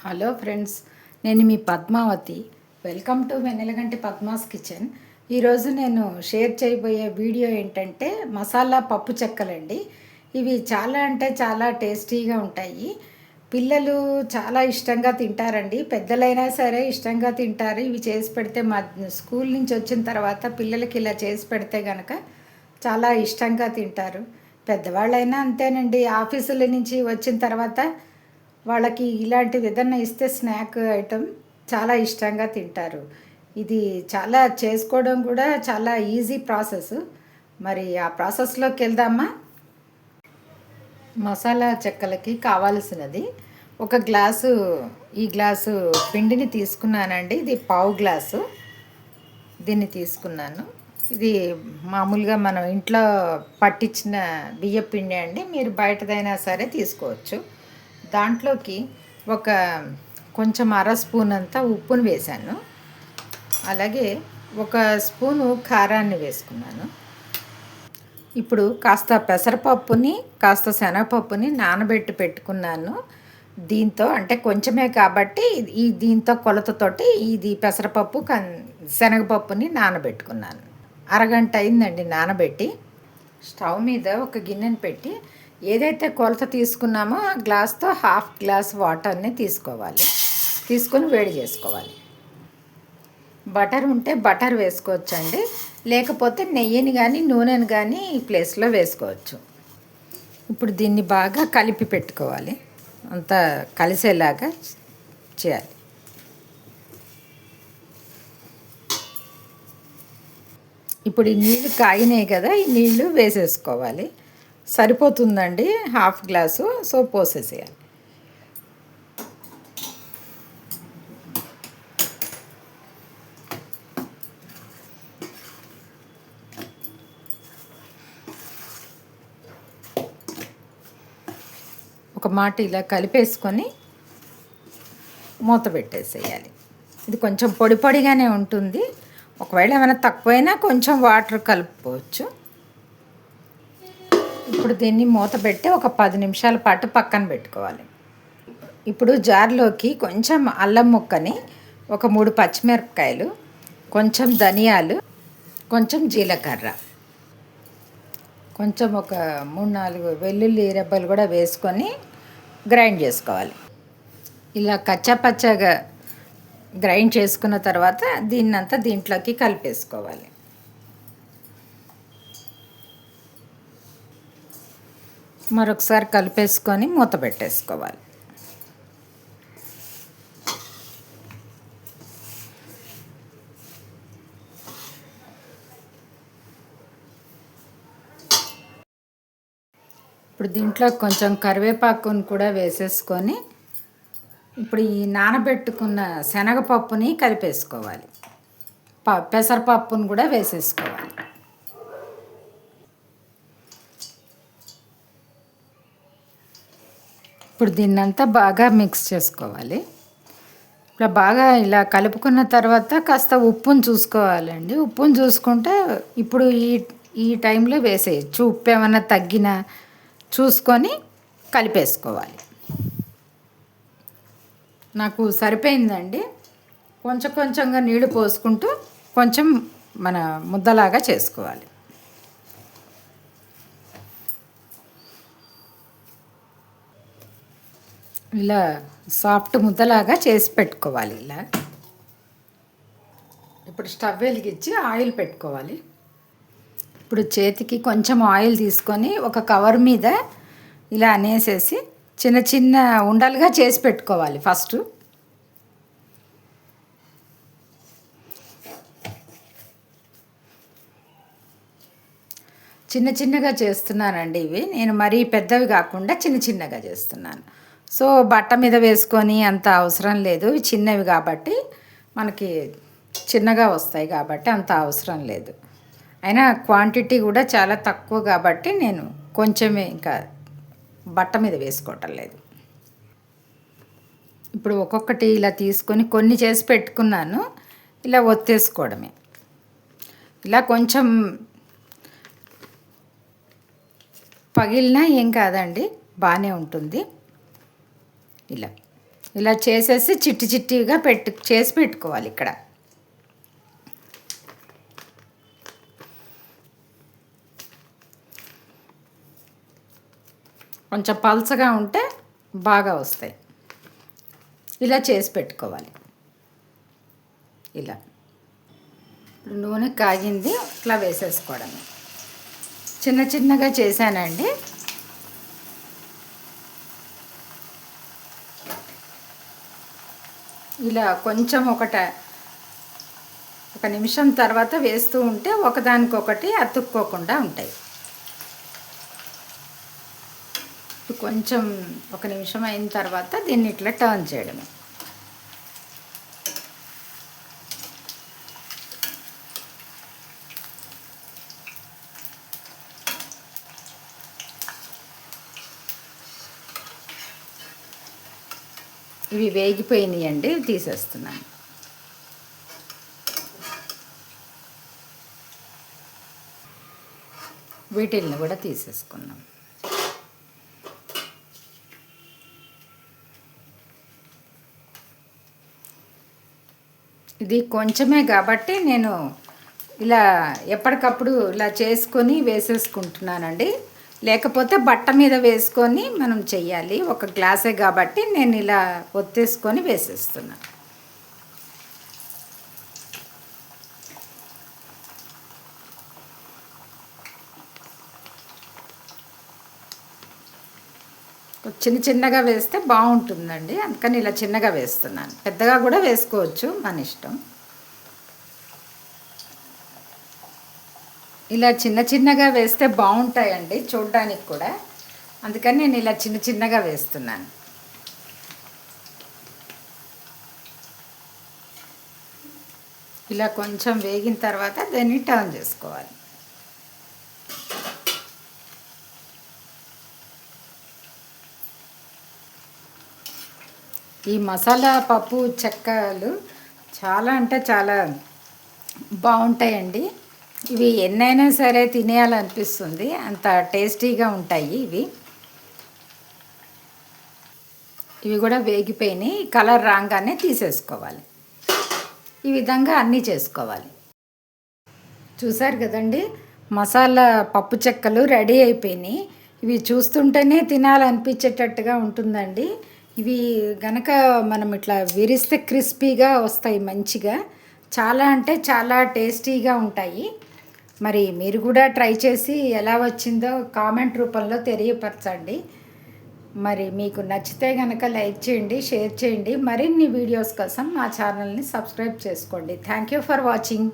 Hello friends నేను మీ Padmavati. Welcome to Vennelaganti Padma's kitchen. ఈరోజు నేను షేర్ చేయబోయే వీడియో ఏంటంటే మసాలా పప్పు చెక్కలండి. ఇవి చాలా అంటే చాలా టేస్టీగా ఉంటాయి. పిల్లలు చాలా ఇష్టంగా తింటారండి. పెద్దలైనా సరే ఇష్టంగా తింటారు. ఇవి చేసి పెడితే మా స్కూల్ నుంచి వచ్చిన తర్వాత పిల్లలకి ఇలా చేసి పెడితే కనుక చాలా ఇష్టంగా తింటారు. పెద్దవాళ్ళైనా అంతేనండి. ఆఫీసుల నుంచి వచ్చిన తర్వాత వాళ్ళకి ఇలాంటిది ఏదన్నా ఇస్తే స్నాక్ ఐటమ్ చాలా ఇష్టంగా తింటారు. ఇది చాలా చేసుకోవడం కూడా చాలా ఈజీ ప్రాసెస్. మరి ఆ ప్రాసెస్లోకి వెళ్దామా? మసాలా చెక్కలకి కావాల్సినది. ఒక గ్లాసు ఈ గ్లాసు పిండిని తీసుకున్నానండి. ఇది పావు గ్లాసు. దీన్ని తీసుకున్నాను. ఇది మామూలుగా మనం ఇంట్లో పట్టించిన బియ్య పిండి అండి. మీరు బయటదైనా సరే తీసుకోవచ్చు. దాంట్లోకి ఒక కొంచెం అర స్పూన్ అంతా ఉప్పును వేశాను. అలాగే ఒక స్పూను కారాన్ని వేసుకున్నాను. ఇప్పుడు కాస్త పెసరపప్పుని కాస్త శనగపప్పుని నానబెట్టి పెట్టుకున్నాను. దీంతో అంటే కొంచెమే కాబట్టి ఈ దీంతో కొలతతోటి ఇది పెసరపప్పు కన్ శనగపప్పుని నానబెట్టుకున్నాను. అరగంట అయిందండి నానబెట్టి. స్టవ్ మీద ఒక గిన్నెను పెట్టి ఏదైతే కొలత తీసుకున్నామో ఆ గ్లాస్తో హాఫ్ గ్లాస్ వాటర్ని తీసుకోవాలి. తీసుకొని వేడి చేసుకోవాలి. బటర్ ఉంటే బటర్ వేసుకోవచ్చండి. లేకపోతే నెయ్యిని కానీ నూనెని కానీ ఈ ప్లేస్లో వేసుకోవచ్చు. ఇప్పుడు దీన్ని బాగా కలిపి పెట్టుకోవాలి. అంతా కలిసేలాగా చేయాలి. ఇప్పుడు ఈ నీళ్ళు కాగినాయి కదా ఈ నీళ్ళు వేసేసుకోవాలి. సరిపోతుందండి హాఫ్ గ్లాసు. సో పోసేసేయాలి. ఒక మాట ఇలా కలిపేసుకొని మూత పెట్టేసేయాలి. ఇది కొంచెం పొడి పొడిగానే ఉంటుంది. ఒకవేళ ఏమైనా తక్కువైనా కొంచెం వాటర్ కలుపుకోవచ్చు. ఇప్పుడు దీన్ని మూత పెట్టి ఒక పది నిమిషాల పాటు పక్కన పెట్టుకోవాలి. ఇప్పుడు జార్లోకి కొంచెం అల్లం ముక్కని ఒక మూడు పచ్చిమిరపకాయలు కొంచెం ధనియాలు కొంచెం జీలకర్ర కొంచెం ఒక మూడు నాలుగు వెల్లుల్లి రెబ్బలు కూడా వేసుకొని గ్రైండ్ చేసుకోవాలి. ఇలా కచ్చాపచ్చగా గ్రైండ్ చేసుకున్న తర్వాత దీన్నంతా దీంట్లోకి కలిపేసుకోవాలి. మరొకసారి కలిపేసుకొని మూత పెట్టేసుకోవాలి. ఇప్పుడు దీంట్లో కొంచెం కరివేపాకుని కూడా వేసేసుకొని ఇప్పుడు ఈ నానబెట్టుకున్న శనగపప్పుని కలిపేసుకోవాలి. ప పెసరపప్పును కూడా వేసేసుకోవాలి. ఇప్పుడు దీన్నంతా బాగా మిక్స్ చేసుకోవాలి. ఇలా బాగా ఇలా కలుపుకున్న తర్వాత కాస్త ఉప్పును చూసుకోవాలండి. ఉప్పును చూసుకుంటే ఇప్పుడు ఈ ఈ టైంలో వేసేయచ్చు. ఉప్పు ఏమన్నా తగ్గినా చూసుకొని కలిపేసుకోవాలి. నాకు సరిపోయిందండి. కొంచెం కొంచెంగా నీళ్ళు పోసుకుంటూ కొంచెం మన ముద్దలాగా చేసుకోవాలి. ఇలా సాఫ్ట్ ముద్దలాగా చేసి పెట్టుకోవాలి ఇలా. ఇప్పుడు స్టవ్ వెలిగించి ఆయిల్ పెట్టుకోవాలి. ఇప్పుడు చేతికి కొంచెం ఆయిల్ తీసుకొని ఒక కవర్ మీద ఇలా అనేసేసి చిన్న చిన్న ఉండలుగా చేసి పెట్టుకోవాలి ఫస్ట్. చిన్న చిన్నగా చేస్తున్నానండి ఇవి. నేను మరీ పెద్దవి కాకుండా చిన్న చిన్నగా చేస్తున్నాను. సో బట్ట మీద వేసుకొని అంత అవసరం లేదు. చిన్నవి కాబట్టి మనకి చిన్నగా వస్తాయి కాబట్టి అంత అవసరం లేదు. అయినా క్వాంటిటీ కూడా చాలా తక్కువ కాబట్టి నేను కొంచెమే ఇంకా బట్ట మీద వేసుకోవటం లేదు. ఇప్పుడు ఒక్కొక్కటి ఇలా తీసుకొని కొన్ని చేసి పెట్టుకున్నాను. ఇలా ఒత్తేసుకోవడమే. ఇలా కొంచెం పగిలినా ఏం కాదండి బాగానే ఉంటుంది. ఇలా. ఇలా చేసేసి చిట్టి చిట్టిగా పెట్టు చేసి పెట్టుకోవాలి ఇక్కడ. కొంచెం పల్చగా ఉంటే బాగా వస్తాయి. ఇలా చేసి పెట్టుకోవాలి. ఇలా. నూనె కాగింది ఇట్లా వేసేసుకోవడమే. చిన్న చిన్నగా చేశానండి. ఇలా కొంచెం ఒకట ఒక నిమిషం తర్వాత వేస్తూ ఉంటే ఒకదానికొకటి అతుక్కోకుండా ఉంటాయి. కొంచెం ఒక నిమిషం అయిన తర్వాత దీన్ని ఇట్లా టర్న్ చేయడమే. ఇవి వేగిపోయినాయండి తీసేస్తున్నాను. వీటిల్ని కూడా తీసేసుకున్నాం ఇది కొంచెమే కాబట్టి నేను ఇలా ఎప్పటికప్పుడు ఇలా చేసుకొని వేసేసుకుంటున్నానండి. లేకపోతే బట్ట మీద వేసుకొని మనం చెయ్యాలి. ఒక గ్లాసే కాబట్టి నేను ఇలా ఒత్తేసుకొని వేసేస్తున్నాను చిన్న చిన్నగా వేస్తే బాగుంటుందండి. అందుకని ఇలా చిన్నగా వేస్తున్నాను. పెద్దగా కూడా వేసుకోవచ్చు మన ఇష్టం. ఇలా చిన్న చిన్నగా వేస్తే బాగుంటాయండి చూడడానికి కూడా. అందుకని నేను ఇలా చిన్న చిన్నగా వేస్తున్నాను. ఇలా కొంచెం వేగిన తర్వాత దాన్ని టర్న్ చేసుకోవాలి. ఈ మసాలా పప్పు చెక్కలు చాలా అంటే చాలా బాగుంటాయండి. ఇవి ఎన్నైనా సరే తినేయాలనిపిస్తుంది. అంత టేస్టీగా ఉంటాయి ఇవి. ఇవి కూడా వేగిపోయినాయి. కలర్ రాగానే తీసేసుకోవాలి. ఈ విధంగా అన్నీ చేసుకోవాలి. చూసారు కదండి? మసాలా పప్పు చెక్కలు రెడీ అయిపోయినాయి. ఇవి చూస్తుంటేనే తినాలనిపించేటట్టుగా ఉంటుందండి. ఇవి గనక మనం ఇట్లా విరిస్తే క్రిస్పీగా వస్తాయి మంచిగా. చాలా అంటే చాలా టేస్టీగా ఉంటాయి. మరి మీరు కూడా ట్రై చేసి ఎలా వచ్చిందో కామెంట్ రూపంలో తెలియపరచండి. మరి మీకు నచ్చితే కనుక లైక్ చేయండి షేర్ చేయండి. మరిన్ని వీడియోస్ కోసం మా ఛానల్ని సబ్స్క్రైబ్ చేసుకోండి. Thank you for watching.